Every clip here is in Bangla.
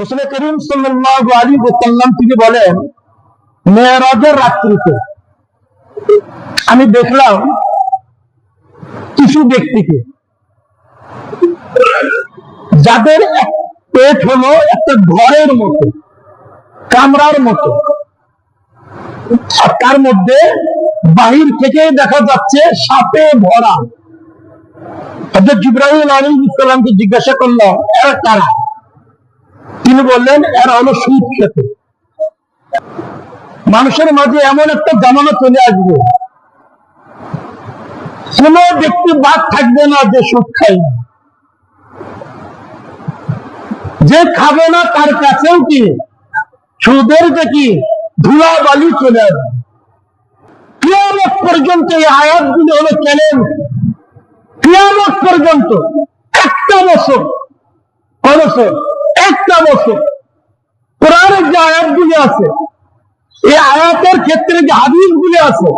রসুল করিম সাল্লাল্লাহু আলাইহি ওয়াসাল্লাম তিনি বলেন, মেয়েরাজের রাত্রিতে আমি দেখলাম কিছু ব্যক্তিকে, যাদের পেট হলো একটা ঘরের মতো, কামরার মতো তার মধ্যে বাহির থেকে দেখা যাচ্ছে সাপে ভরা। হজরত জিব্রাহিম আলী ইসলামকে জিজ্ঞাসা করল, এরা কারা? তিনি বললেন, এরা হলো সুদ খেতে মানুষের মাঝে এমন একটা জামানো চলে আসবে। কোন ব্যক্তি বাদ থাকবে না যে সুদ খাই না। যে খাবে না তার কাছেও কি সুদের যে কি ধুলা বালি চলে আসবে? কিয়ামত পর্যন্ত এই আয়াতগুলি হলো চ্যালেঞ্জ কিয়ামত পর্যন্ত একটা বছর কয় বছর একটা বছর। কোরআনের যে আয়াতগুলি আছে, এই আয়াতের ক্ষেত্রে যে হাদিসগুলি আছে,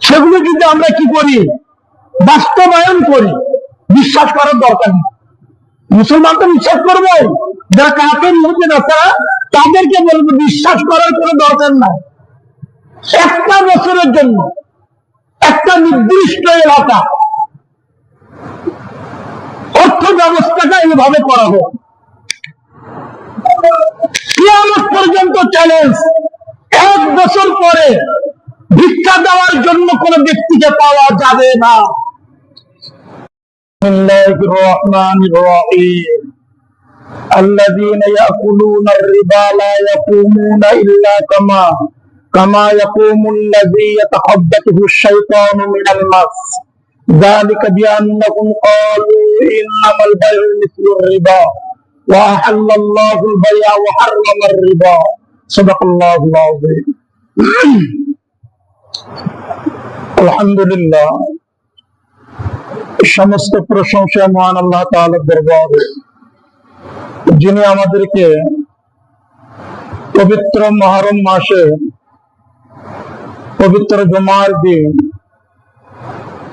সেগুলো কিন্তু আমরা কি করি? বাস্তবায়ন করি, বিশ্বাস করার দরকার নেই। মুসলমান তো বিশ্বাস করবে। যারা কাকের মধ্যে আছে, তাদেরকে বলব, বিশ্বাস করার কোনো দরকার নাই। একটা বছরের জন্য, একটা নির্দিষ্ট এলাকা, অর্থ ব্যবস্থাটা এইভাবে করা হোক। কিয়ামত পর্যন্ত চ্যালেঞ্জ এক বছর পরে ভিক্ষা দেওয়ার জন্য কোন ব্যক্তিকে পাওয়া যাবে না بسم الله الرحمن الرحيم الذين يأكلون الربا لا يقومون إلا كما كما يقوم الذي يتخبطه الشيطان من المس ذلك بأنهم قالوا إنما البيع مثل الربا وأحل الله البيع وحرم الربا صدق الله العظيم الحمد لله সমস্ত প্রশংসা মহান আল্লাহ তাআলার দরবারে যিনি আমাদেরকে পবিত্র মহরম মাসে পবিত্র জমার দিন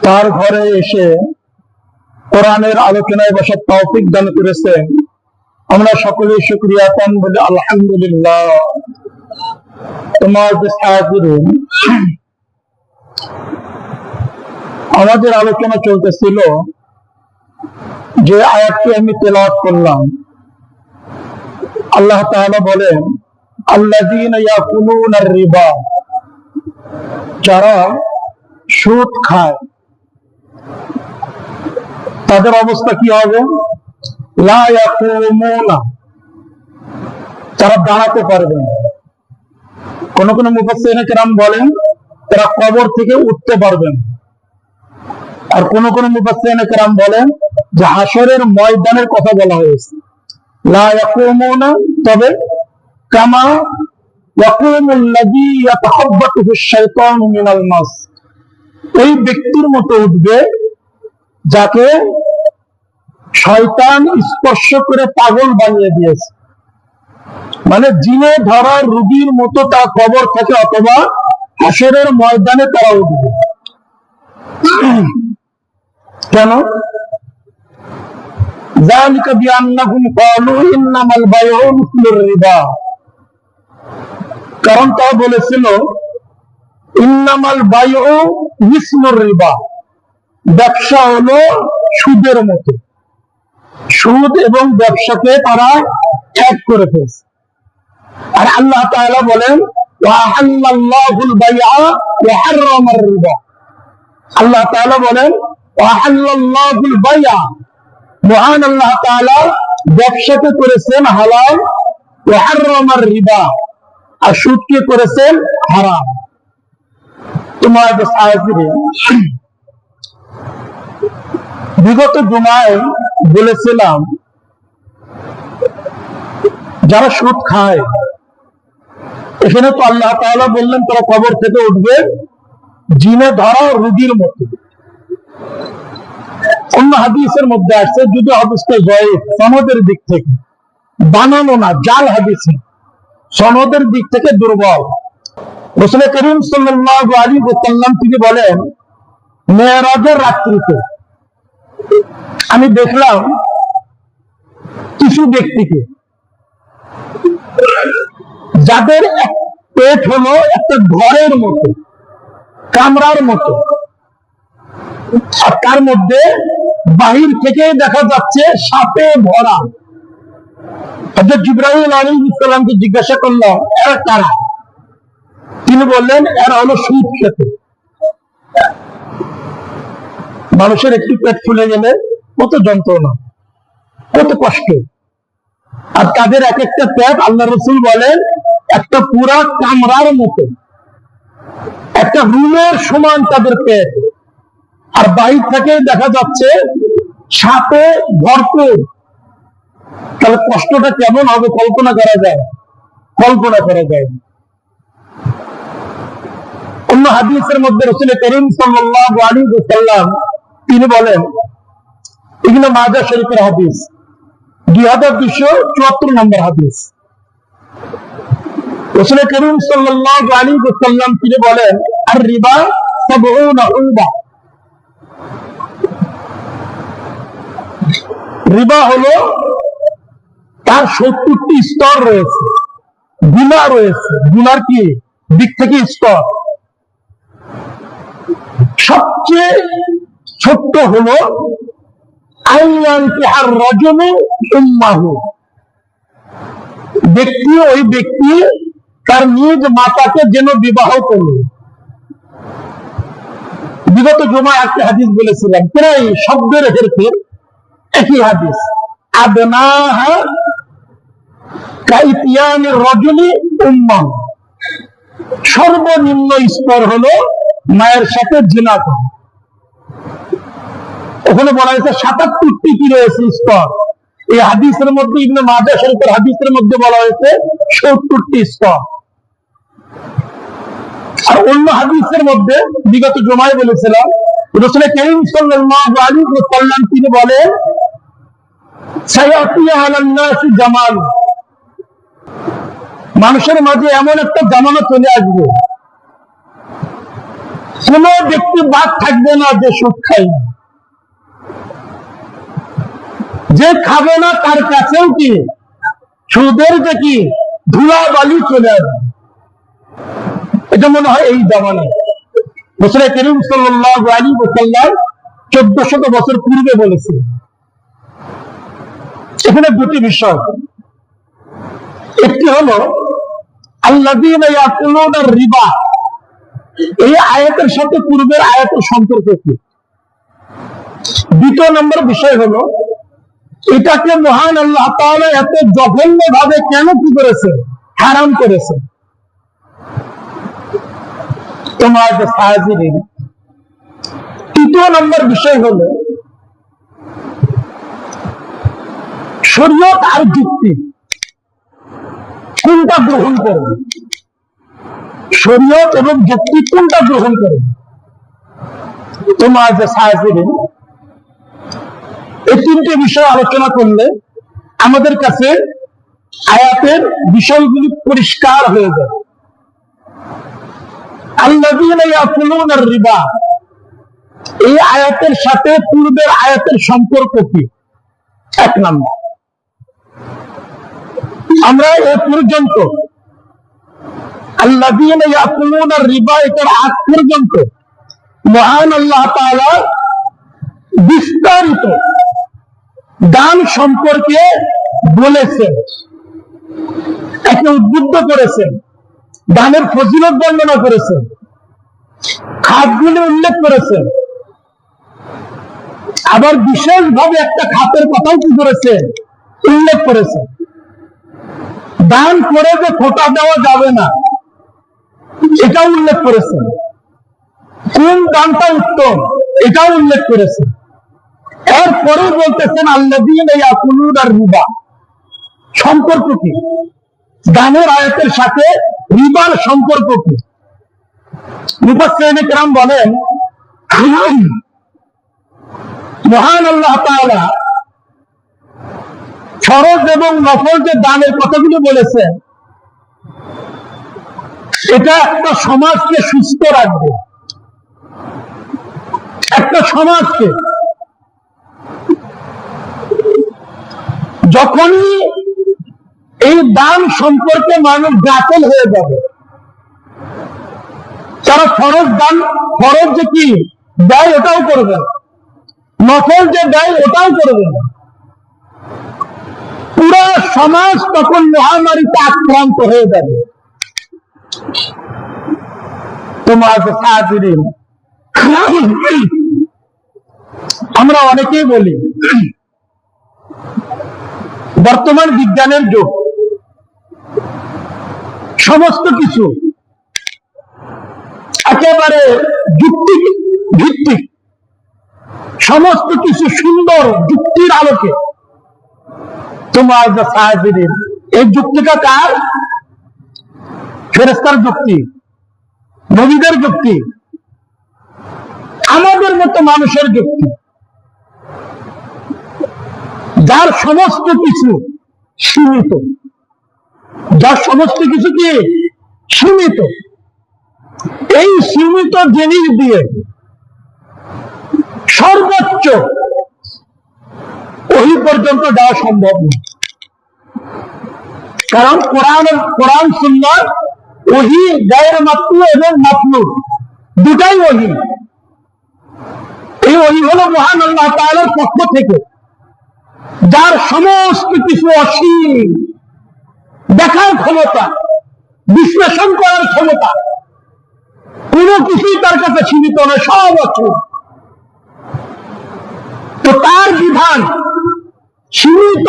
তার ঘরে এসে কোরআনের আলোচনায় বসার তৌফিক দান করেছেন আমরা সকলে শুক্রিয়া পান বলে আলহামদুলিল্লাহ। তোমার আমাদের আলোচনা চলতেছিল যে আয়াতটি আমি তেলাওয়াত করলাম। আল্লাহ তাআলা বলেন রিবা যারা সুদ খায়, তাদের অবস্থা কি হবে? তারা দাঁড়াতে পারবে না। কোন কোন মুফাসসিরিন কেরাম বলেন, তারা কবর থেকে উঠতে পারবে না। আর কোন কোন মুফাসসিরিন কেরাম বলেন, যে হাসরের ময়দানের কথা বলা হয়েছে। তবে কামা এই ব্যক্তির মতো উঠবে যাকে শয়তান স্পর্শ করে পাগল বানিয়ে দিয়েছে মানে জিনে ধরা রুগীর মতো তার কবর থেকে অথবা হাসরের ময়দানে তারা উঠবে কেন ذلك بأنهم قالوا إنما البيع مثل الربا কারণ তারা বলেছিল ইন্নামাল বায়ু মিসলুর রিবা ব্যবসা হলো সুদের মতো সুদ এবং ব্যবসাকে তারা এক করে ফেলছে। আর আল্লাহ তাআলা বলেন আল্লাহ তাআলা বলেন মহান আল্লাহ তাআলা ব্যবসাকে করেছেন হালাল ওয়া হাররামার রিবা। আর সুদকে করেছেন হারাম। তোমার বিগত জুমায় বলেছিলাম, যারা সুদ খায়, এখানে তো আল্লাহ তাআলা বললেন, তারা কবর থেকে উঠবে জিনে ধরা রুগীর মতো। অন্য হাদিসের মধ্যে আসছে যদি হাদিসটা জয়েব সনদের দিক থেকে। বানানো না, জাল হাদিস। সনদের দিক থেকে দুর্বল। রসুল করিম সাল্লাল্লাহু আলাইহি ওয়াসাল্লাম তিনি বলেন, মেয়েরাজের রাত্রিতে আমি দেখলাম কিছু ব্যক্তিকে যাদের পেট হলো একটা ঘরের মতো, কামরার মতো। তার মধ্যে বাহির থেকে দেখা যাচ্ছে সাপে ভরা। হজরত জিব্রাহিম আলী ইসলামকে জিজ্ঞাসা করলাম এরা কারা? তিনি বললেন, এরা হলো সুদ খেতে মানুষের একটু পেট ফুলে গেলে কত যন্ত্রণা, কত কষ্ট। আর তাদের এক একটা পেট আল্লাহ রসুল বলেন, একটা পুরা কামরার মতো। একটা রুমের সমান তাদের পেট। আর বাইর থেকে দেখা যাচ্ছে, সাপে ভরপুর। তাহলে কষ্টটা কেমন হবে কল্পনা করা যায়? কল্পনা করা যায়। অন্য হাদিসের মধ্যে রসুল করিম সাল্লাল্লাহু আলাইহি ওয়াসাল্লাম তিনি বলেন, এগুলো মাজা শরীফের হাদিস। দুই হাজার দুশো চুয়াত্তর নম্বর হাদিস। করিম সাল্লাল্লাহু আলাইহি ওয়াসাল্লাম তিনি বলেন আর রিবা রিবা হলো তার সত্তরটি স্তর রয়েছে। গুণা রয়েছে। গুনার কি? দিক থেকে স্তর। সবচেয়ে ছোট্ট হলো ব্যক্তি, ওই ব্যক্তি তার নিজ মাতাকে যেন বিবাহ করবে বিগত জমায় একটা হাদিস বলেছিলাম, প্রায় শব্দের হেরফের একই হাদিস রজনী উম্মাহ। সর্বনিম্ন স্তর হলো মায়ের সাথে জিনা করা। ওখানে বলা হয়েছে সাতাত্তরটি কি রয়েছে স্তর এই হাদিসের মধ্যে, ইবনে মাজা শরীফের হাদিসের মধ্যে বলা হয়েছে সত্তরটি স্তর আর অন্য হাদিসের মধ্যে, বিগত জমায় বলেছিলাম রসুল করিম সাল্লাল্লাহু আলাইহি ওয়াসাল্লাম তিনি বলেন সায়াতি আলান নাসি জামান। মানুষের মাঝে এমন একটা জামানো চলে আসবে। কোন ব্যক্তি বাদ থাকবে না যে সুখ খাই যে খাবে না তার কাছেও কি? সুদের যে কি ধুলা বালি চলে আসবে? এটা মনে হয় এই জামানায় বছরে করিম সাল্লাহ আলী ওসাল্লাম চোদ্দ শত বছর পূর্বে বলেছে এখানে দুটি বিষয়। একটি হলো আল্লাদিন রিবা। এই আয়াতের সাথে পূর্বের আয়াতের সম্পর্ক কি? দ্বিতীয় নম্বর বিষয় হলো এটাকে মহান আল্লাহ তাআলা এত জঘন্য ভাবে কেন কি করেছে? হারাম করেছে। তোমার তৃতীয় নম্বর বিষয় হলো, শরীয়ত আর যুক্তি, কোনটা গ্রহণ করবে শরীয়ত এবং যুক্তি কোনটা গ্রহণ করবে তোমার যে সাহায্য এই তিনটে বিষয় আলোচনা করলে আমাদের কাছে আয়াতের বিষয়গুলি পরিষ্কার হয়ে যাবে। রিবা, এই আয়াতের সাথে পূর্বের আয়াতের সম্পর্ক কি? এক নম্বর। আমরা এ পর্যন্ত রিবা এটার আগ পর্যন্ত মহান আল্লাহ বিস্তারিত দান সম্পর্কে বলেছেন একে উদ্বুদ্ধ করেছেন, দানের ফজিলত বর্ণনা করেছেন, খাতগুলি উল্লেখ করেছেন। আবার বিশেষভাবে একটা খাতের কথাও কি করেছেন? উল্লেখ করেছেন। দান করে যে খোটা দেওয়া যাবে না, এটাও উল্লেখ করেছেন। কোন দানটা উত্তম, এটাও উল্লেখ করেছেন। এরপরে বলতেছেন আর রুবা। সম্পর্ক কি? দানের আয়াতের সাথে রিবার সম্পর্ক কি? মুফাসসিরিন বলেন মহান আল্লাহ তাআলা এবং নফল যে দানের কথাগুলো বলেছেন, এটা একটা সমাজকে সুস্থ রাখবে। একটা সমাজকে যখনই এই দান সম্পর্কে মানুষ গাফল হয়ে যাবে, তারা ফরজ দান ফরজ যে কি দেয় ওটাও করবে নকল যে দেয় ওটাও করবে পুরো সমাজ তখন মহামারীতে আক্রান্ত হয়ে যাবে। তোমার আমরা অনেকেই বলি বর্তমান বিজ্ঞানের যুগ। সমস্ত কিছু একেবারে যুক্তি ভিত্তিক। সমস্ত কিছু সুন্দর যুক্তির আলোকে। তোমার এই যুক্তিটা কার? ফেরেস্তার যুক্তি, নবীদের যুক্তি, আমাদের মতো মানুষের যুক্তি। যার সমস্ত কিছু সীমিত, যার সমস্ত কিছু কি? সীমিত। এই সীমিত জিনিস দিয়ে সর্বোচ্চ ওই পর্যন্ত যাওয়া সম্ভব নয়। কারণ কোরআন কোরআন সুন্দর ওহি, গায়ের মাতলু এবং মাতলু দুটাই ওহি। এই ওহি হলো মহান আল্লাহ তাআলার পক্ষ থেকে। যার সমস্ত কিছু অসীম, দেখার ক্ষমতা, বিশ্লেষণ করার ক্ষমতা, কোন কিছুই তার কাছে সীমিত নয়, সব আছে তো তার বিধান সীমিত,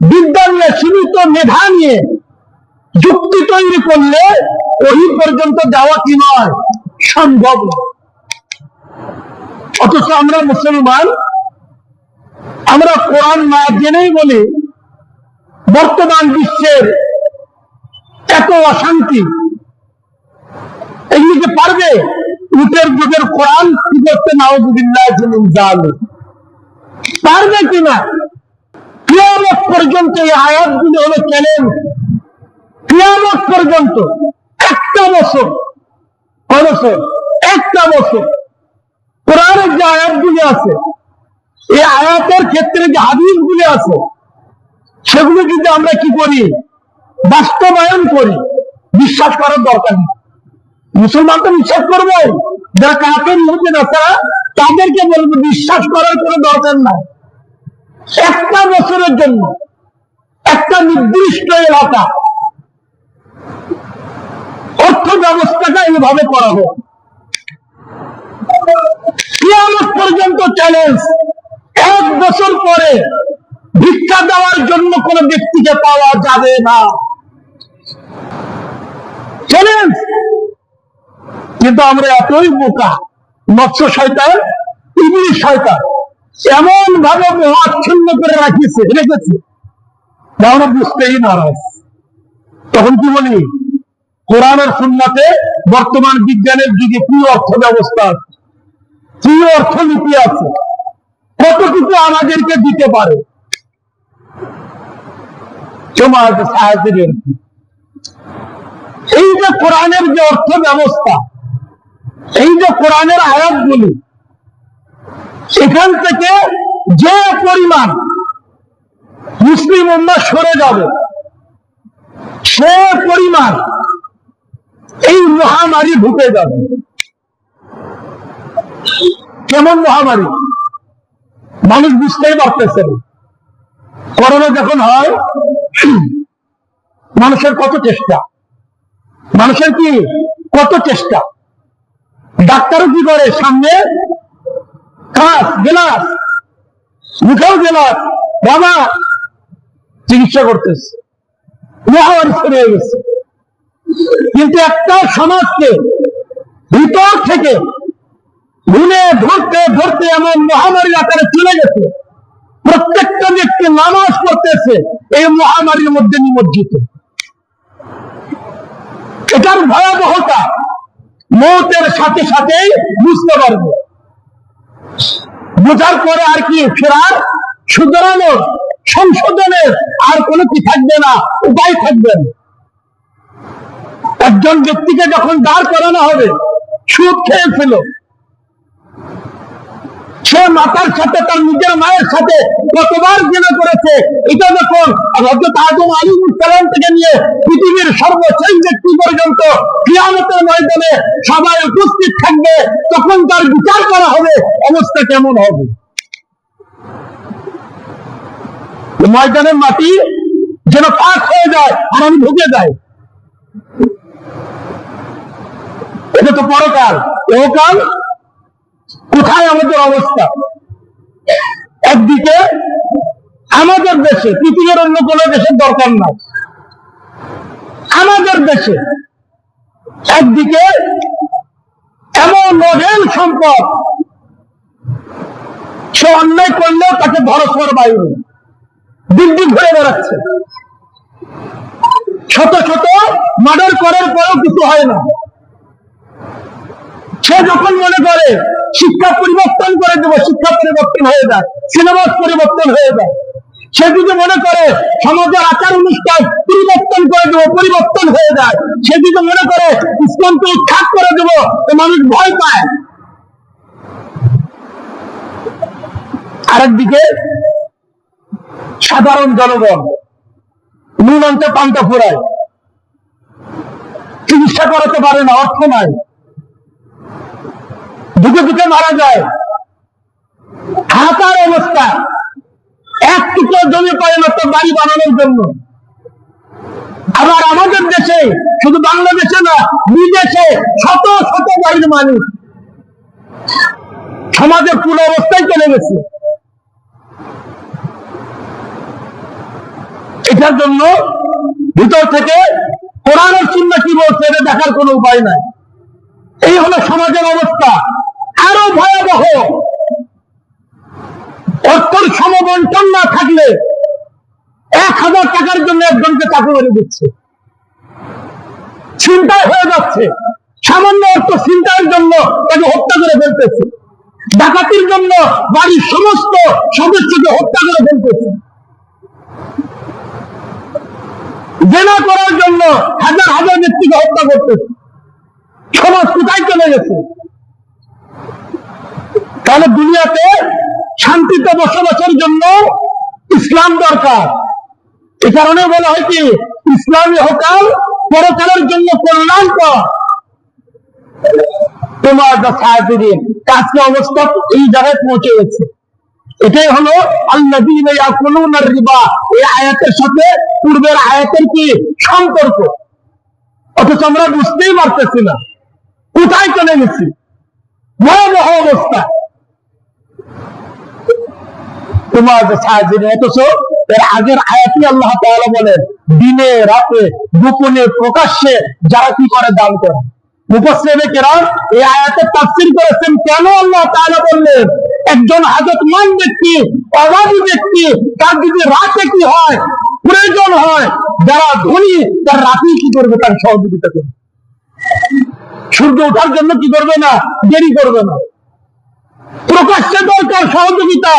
বিদ্যা নিয়ে, সীমিত মেধা নিয়ে যুক্তি তৈরি করলে ওই পর্যন্ত যাওয়া কি নয়, সম্ভব অথচ আমরা মুসলমান আমরা কোরআন না জেনেই বলি, বর্তমান বিশ্বের এত অশান্তি। এগুলিকে পারবে, উটের যুগের কোরআন কি করতে নাওজুবিল্লাহ জাল। পারবে কিনা? কিয়ামত পর্যন্ত এই আয়াতগুলি হলো চ্যালেঞ্জ কিয়ামত পর্যন্ত একটা বছর বছর একটা বছর। কোরআনের যে আয়াতগুলি আছে এই আয়াতের ক্ষেত্রে যে হাদিসগুলি আছে, সেগুলো কিন্তু আমরা কি করি? বাস্তবায়ন করি। বিশ্বাস করার দরকার নেই। মুসলমান তো বিশ্বাস করব। যারা কাকের মধ্যে না তাদেরকে বলব, বিশ্বাস করার কোনো দরকার নাই। একটা বছরের জন্য, একটা নির্দিষ্ট এলাকা, অর্থ ব্যবস্থাটা এইভাবে করা হোক। পর্যন্ত চ্যালেঞ্জ এক বছর পরে ভিক্ষা দেওয়ার জন্য কোন ব্যক্তিকে পাওয়া যাবে না। চ্যালেঞ্জ কিন্তু আমরা এতই বোকা, মৎস্য শয়তান ইংলিশ শয়তান এমন ভাবে আচ্ছন্ন করে রাখিছে। রেখেছে আমরা বুঝতেই নারাজ। তখন কি বলি? কোরআনের সুন্নাতে বর্তমান বিজ্ঞানের যুগে কি অর্থ ব্যবস্থা আছে? কি অর্থনীতি আছে? কতটুকু আমাদেরকে দিতে পারে? এই যে কোরআনের যে অর্থ ব্যবস্থা এই যে কোরআনের আয়াতগুলি সেখান থেকে যে পরিমাণ মুসলিম উম্মা সরে যাবে, সে পরিমাণ এই মহামারী ঢুকে যাবে। কেমন মহামারী? মানুষ বুঝতেই পারতেছে করোনা যখন হয়, মানুষের কত চেষ্টা? মানুষের কি কত চেষ্টা? ডাক্তারও কি করে? সামনে কাঁচ গেলাস, মুখেও গেলাস, বাবা চিকিৎসা করতেছে। মহামারী ছড়িয়ে গেছে। কিন্তু একটা সমাজকে ভিতর থেকে ঘুরে ধরতে ধরতে এমন মহামারীর আকারে চলে গেছে। প্রত্যেকটা ব্যক্তি নামাজ পড়তেছে, এই মহামারীর মধ্যে নিমজ্জিত। এটার ভয়াবহতা মৌতের সাথে সাথেই বুঝতে পারবে। বোঝার পরে আর কি ফেরার? শুধরানোর সংশোধনের আর কোনো কি থাকবে না, উপায় থাকবে না। একজন ব্যক্তিকে যখন দাঁড় করানো হবে, সুদ খেয়েছিল সে মাতার সাথে, তার নিজের মায়ের সাথে কতবার জেনা করেছে, এটা যখন হজরত আদম আলী সালাম থেকে নিয়ে পৃথিবীর সর্বশেষ ব্যক্তি পর্যন্ত কিয়ামতের ময়দানে সবাই উপস্থিত থাকবে, তখন তার বিচার করা হবে, অবস্থা কেমন হবে? ময়দানের মাটি যেন পাক হয়ে যায় আর আমি ঢুকে যায় এটা তো পরকাল এহকাল কোথায় আমাদের অবস্থা? একদিকে আমাদের দেশে পৃথিবীর অন্য কোন দেশের দরকার নাই। আমাদের দেশে একদিকে এমন মডেল সম্পদ সে অন্যায় করলেও তাকে ভরসর বাইরে দিল্লি ঘুরে বেড়াচ্ছে। শত শত মার্ডার করার পরেও কিছু হয় না। সে যখন মনে করে, শিক্ষা পরিবর্তন করে দেবো, শিক্ষা পরিবর্তন হয়ে যায়, সিলেবাস পরিবর্তন হয়ে যায়। সে যদি মনে করে, সমাজের আচার অনুষ্ঠান পরিবর্তন করে দেবো, পরিবর্তন হয়ে যায়। সে যদি মনে করে, ইসলামকে উৎখাত করে দেবো, তো মানুষ ভয় পায়। আরেকদিকে, সাধারণ জনগণ, নুন আনতে পান্তা ফুরায়। চিকিৎসা করাতে পারে না, অর্থ নাই। দুটো দুটো মারা যায়। হাতার অবস্থা। এক টুকরো জমি পায় না তো বাড়ি বানানোর জন্য। আবার আমাদের দেশে শুধু বাংলাদেশে না, বিদেশে শত শত বাড়ির মানুষ সমাজের পুরো অবস্থায় চলে গেছে। এটার জন্য ভিতর থেকে কোরআনের চিন্তা কি বলছে, এটা দেখার কোনো উপায় নাই। এই হলো সমাজের অবস্থা। আরও ভয়াবহ। অর্থের সমবন্টন না থাকলে এক হাজার টাকার জন্য একজনকে চাকরি করে দিচ্ছে। চিন্তায় হয়ে যাচ্ছে। সামান্য অর্থ চিন্তার জন্য তাকে হত্যা করে ফেলতেছে। ডাকাতির জন্য বাড়ির সমস্ত সদস্যকে হত্যা করে ফেলতেছে। জেনা করার জন্য হাজার হাজার ব্যক্তিকে হত্যা করতেছে। সমাজ কোথায় চলে গেছে? তাহলে দুনিয়াতে শান্তিতে বসবাসের জন্য ইসলাম দরকার। এ কারণে বলা হয় কি, ইসলামী হকাল পরকালের জন্য কল্যাণকর তোমার কাজকে অবস্থা এই জায়গায় পৌঁছে গেছে। এটাই হলো ইয়াকুলুনা রিবা। এই আয়াতের সাথে পূর্বের আয়াতের কি সম্পর্ক? অথচ আমরা বুঝতেই পারতেছি না। কোথায় চলে গেছি? ভয়াবহ অবস্থা। তোমার অথচ এর আগের আয়াতি আল্লাহ বলেন, দিনে, রাতে, গোপনে, প্রকাশ্যে যারা কি করে দান করে। একজন হাজতমান ব্যক্তি ব্যক্তি, তার যদি রাতে কি হয়, প্রয়োজন হয়, যারা ধনী, তার রাতে কি করবে, তার সহযোগিতা করবে। সূর্য ওঠার জন্য কি করবে না? দেরি করবে না। প্রকাশ্যে দরকার সহযোগিতা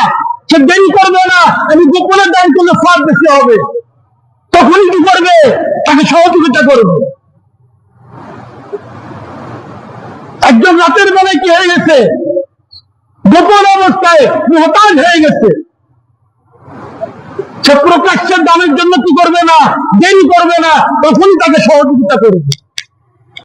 সে দেরি করবে না, আমি গোপনে দান করলে বেশি হবে। তখনই কি করবে? তাকে সহযোগিতা করবে। একজন রাতের বেলায় কি হয়ে গেছে? গোপন অবস্থায় হতাশ হয়ে গেছে। সে প্রকাশ্যের দানের জন্য কি করবে না, দেরি করবে না, তখনই তাকে সহযোগিতা করবে।